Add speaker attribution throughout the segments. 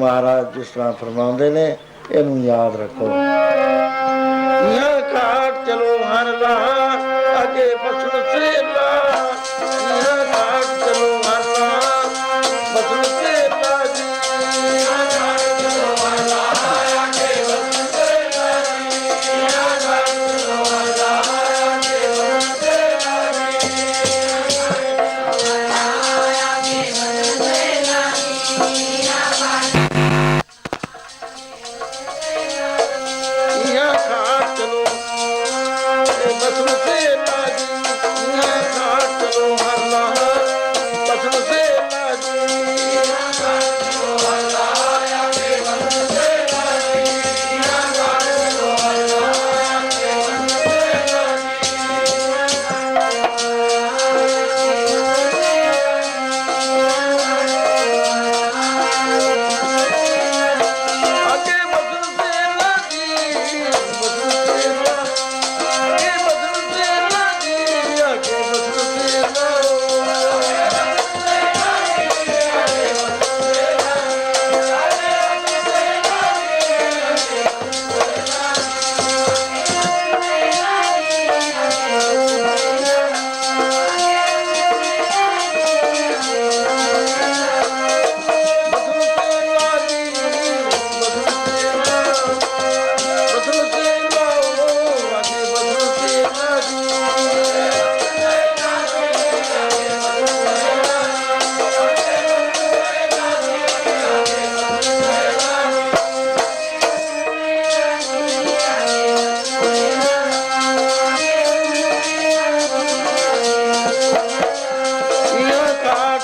Speaker 1: ਮਹਾਰਾਜ ਜਿਸ ਤਰ੍ਹਾਂ ਫਰਮਾਉਂਦੇ ਨੇ, ਇਹਨੂੰ ਯਾਦ ਰੱਖੋ। ਯਾ ਘਾਟ ਚਲੋ ਹਰ ਲਾ ਅਗੇ ਬਸਣ ਸੇ ਲਾ ਯਾ ਘਾਟ ਚਲੋ ਹਰ ਲਾ ਬਸਣ ਸੇ ਜੀ। ਯਾ ਘਾਟ ਚਲੋ ਹਰ ਲਾ ਅਗੇ ਬਸਣ ਸੇ ਜੀ। ਯਾ ਘਾਟ ਚਲੋ ਹਰ ਲਾ ਅਗੇ ਬਸਣ ਸੇ ਜੀ।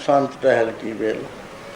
Speaker 1: ਸੰਤ ਟਹਿਲ ਕੀ ਵੇਲ।